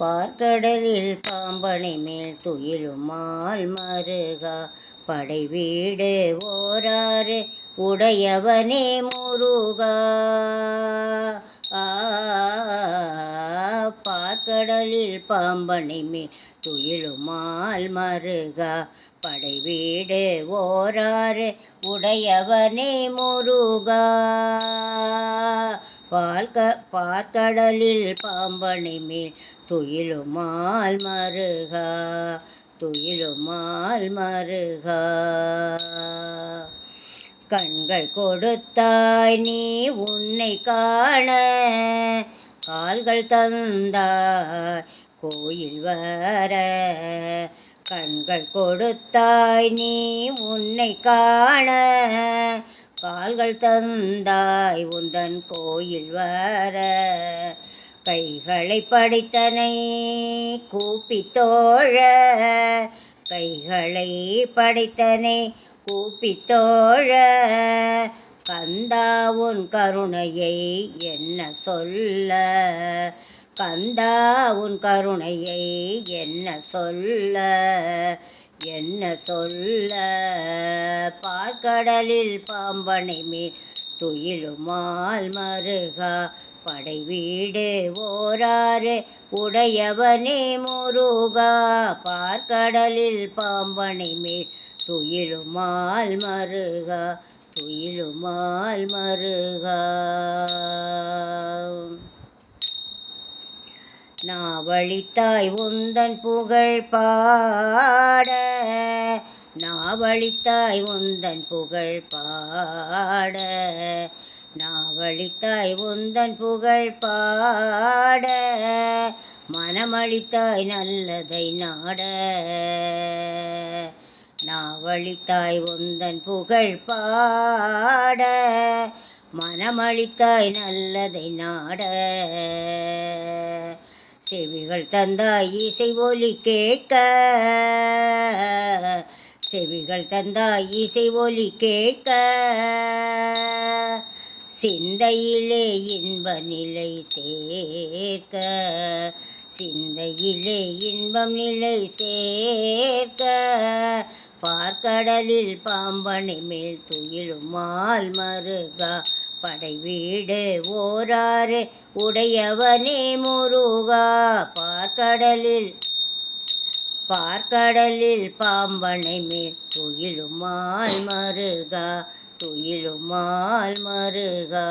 பார்க்கடலில் பாம்பனை மேல் துயிலுமால் மருகா. படை வீடு ஓராறு உடையவனே முருகா. பார்க்கடலில் பாம்பனை மேல் துயிலுமால் மருகா. படை வீடு ஓராறு உடையவனே முருகா. பால்க பார்க்கடலில் பாம்பனை மேல் துயிலுமால் மருகா துயிலுமால் மருகா. கண்கள் கொடுத்தாய் நீ உன்னை காண கால்கள் தந்தாய் கோயில் வர. கண்கள் கொடுத்தாய் நீ உன்னை காண கால்கள் தந்தாய் உந்தன் கோயில் வர. கைகளை படைத்தனை கூப்பி தோழ. கைகளை படைத்தனை கூப்பி தோழ. கந்தா உன் கருணையை என்ன சொல்ல? கந்தா உன் கருணையை என்ன சொல்ல? என்ன சொல்ல? பார்க்கடலில் பாம்பனை மேல் துயிலுமால் மருகா. படை வீடு ஓராறு உடையவனே முருகா. பார்க்கடலில் பாம்பனை மேல் துயிலுமால் மருகா. துயிலுமால் மருகா. நாவழித்தாய் உந்தன் புகழ் பாட. நாவழித்தாய் உந்தன் புகழ் பாட. நாவழித்தாய் உந்தன் புகழ் பாட. மனமளித்தாய் நல்லதை நாட. நாவழித்தாய் உந்தன் புகழ் பாட. மனமளித்தாய் நல்லதை நாட. செவிகள் தந்தாய் இசை ஒலி கேட்க. செவிகள் தந்தாய் இசை ஒலி கேட்க. சிந்தையிலே இன்ப நிலை சேர்க்க. சிந்தையிலே இன்பம் நிலை சேர்க்க. பார்க்கடலில் பாம்பனை மேல் துயிலும் மால் மருகா. படை வீடு ஓராறு உடையவனே முருகா. பார்க்கடலில் பார்க்கடலில் பாம்பனை மேல் துயிலுமால் மருகா துயிலுமால் மருகா.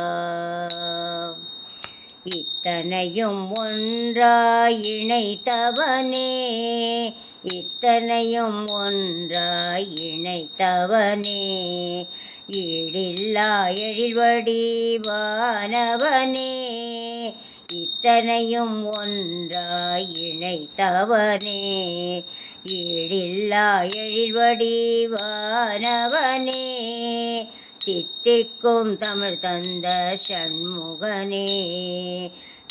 இத்தனையும் ஒன்றாய் இணைத்தவனே இத்தனையும் ஒன்றாய் இணைத்தவனே ஈடில்லா எழில்வடி வானவனே இத்தனையும் ஒன்றாய் இணைத்தவனே. ஈடில்லா எழில்வடி வானவனே தித்திக்கும் தமிழ் தந்த சண்முகனே.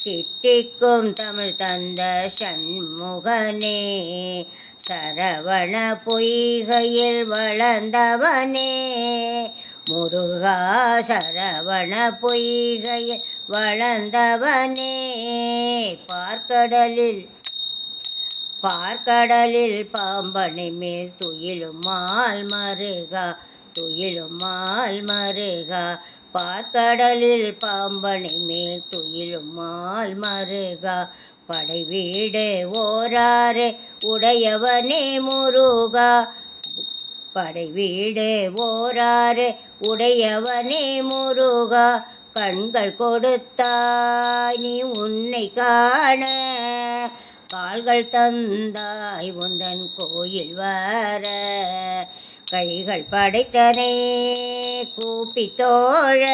சித்திக்கும் தமிழ் தந்த சண்முகனே சரவண பொய்கையில் வளர்ந்தவனே. முருகா சரவண பொய்கையில் வளர்ந்தவனே. பார்க்கடலில் பார்க்கடலில் பாம்பனை மேல் துயிலுமால் மருகா துயிலுமால் மருகா. பார்க்கடலில் பாம்பனை மேல் துயிலுமால் மருகா. படை வீடு ஓராறு உடையவனே முருகா. படை வீடு ஓராறு உடையவனே முருகா கண்கள் கொடுத்தாய் நீ உன்னை காண. கால்கள் தந்தாய் உந்தன் கோயில் வர. கைகள் படைத்தனே கூப்பி தோழ.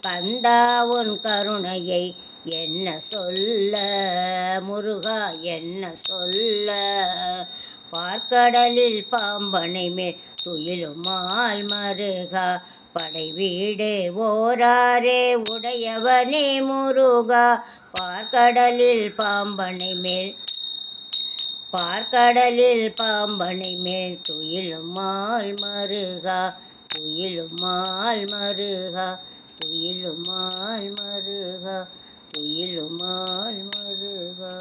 கந்தா உன் கருணையை என்ன சொல்ல? முருகா என்ன சொல்ல? பார்க்கடலில் பாம்பனை மேல் துயிலுமால் மருகா. படை வீடு ஓராரே உடையவனே முருகா. பார்க்கடலில் பாம்பனை மேல் பார்க்கடலில் பாம்பனை மேல் துயிலுமால் மருகா. துயிலுமால் மருகா துயிலுமால் மருகா துயிலுமால் மருகா.